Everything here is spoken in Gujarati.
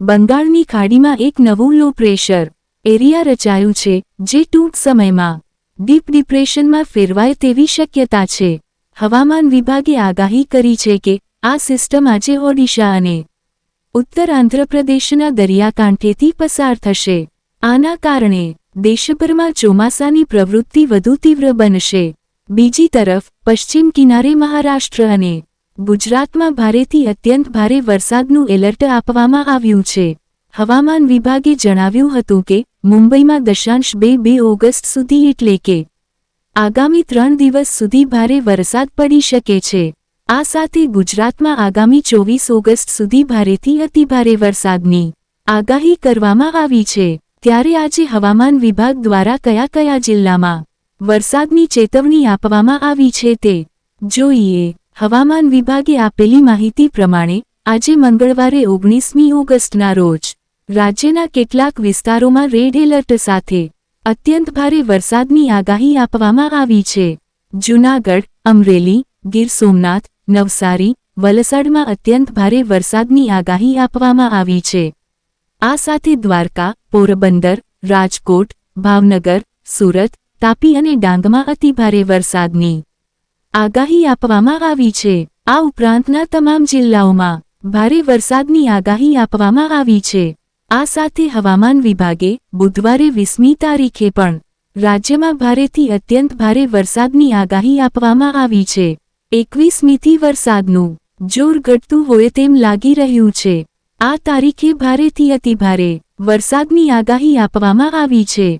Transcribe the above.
બંગાળની ખાડીમાં એક નવું લો પ્રેશર એરિયા રચાયું છે, જે ટૂંક સમયમાં ડીપ ડિપ્રેશનમાં ફેરવાય તેવી શક્યતા છે. હવામાન વિભાગે આગાહી કરી છે કે આ સિસ્ટમ આજે ઓડિશા અને ઉત્તર આંધ્રપ્રદેશના દરિયાકાંઠેથી પસાર થશે. આના કારણે દેશભરમાં ચોમાસાની પ્રવૃત્તિ વધુ તીવ્ર બનશે. બીજી તરફ, પશ્ચિમ કિનારે મહારાષ્ટ્ર અને ગુજરાતમાં ભારેથી અત્યંત ભારે વરસાદનું એલર્ટ આપવામાં આવ્યું છે. હવામાન વિભાગે જણાવ્યું હતું કે, મુંબઈમાં દશાંશ બે બે ઓગસ્ટ સુધી એટલે કે આગામી ત્રણ દિવસ સુધી ભારે વરસાદ પડી શકે છે. આ સાથે ગુજરાતમાં આગામી ચોવીસ ઓગસ્ટ સુધી ભારેથી અતિભારે વરસાદની આગાહી કરવામાં આવી છે. ત્યારે આજે હવામાન વિભાગ દ્વારા કયા કયા જિલ્લામાં વરસાદની ચેતવણી આપવામાં આવી છે તે જોઈએ. હવામાન વિભાગે આપેલી માહિતી પ્રમાણે, આજે મંગળવારે ઓગણીસમી ઓગસ્ટના રોજ, રાજ્યના કેટલાક વિસ્તારોમાં રેડ એલર્ટ સાથે અત્યંત ભારે વરસાદની આગાહી આપવામાં આવી છે. જૂનાગઢ, અમરેલી, ગીર સોમનાથ, નવસારી, વલસાડમાં અત્યંત ભારે વરસાદની આગાહી આપવામાં આવી છે. આ સાથે દ્વારકા, પોરબંદર, રાજકોટ, ભાવનગર, સુરત, તાપી અને ડાંગમાં અતિભારે વરસાદની આગાહી આપવામાં આવી છે. આ ઉપરાંતના તમામ જિલ્લાઓમાં ભારે વરસાદની આગાહી આપવામાં આવી છે. આ સાથે હવામાન વિભાગે બુધવારે વીસમી તારીખે પણ રાજ્યમાં ભારેથી અત્યંત ભારે વરસાદની આગાહી આપવામાં આવી છે. એકવીસમીથી વરસાદનું જોર ઘટતું હોય તેમ લાગી રહ્યું છે. આ તારીખે ભારેથી અતિભારે વરસાદની આગાહી આપવામાં આવી છે.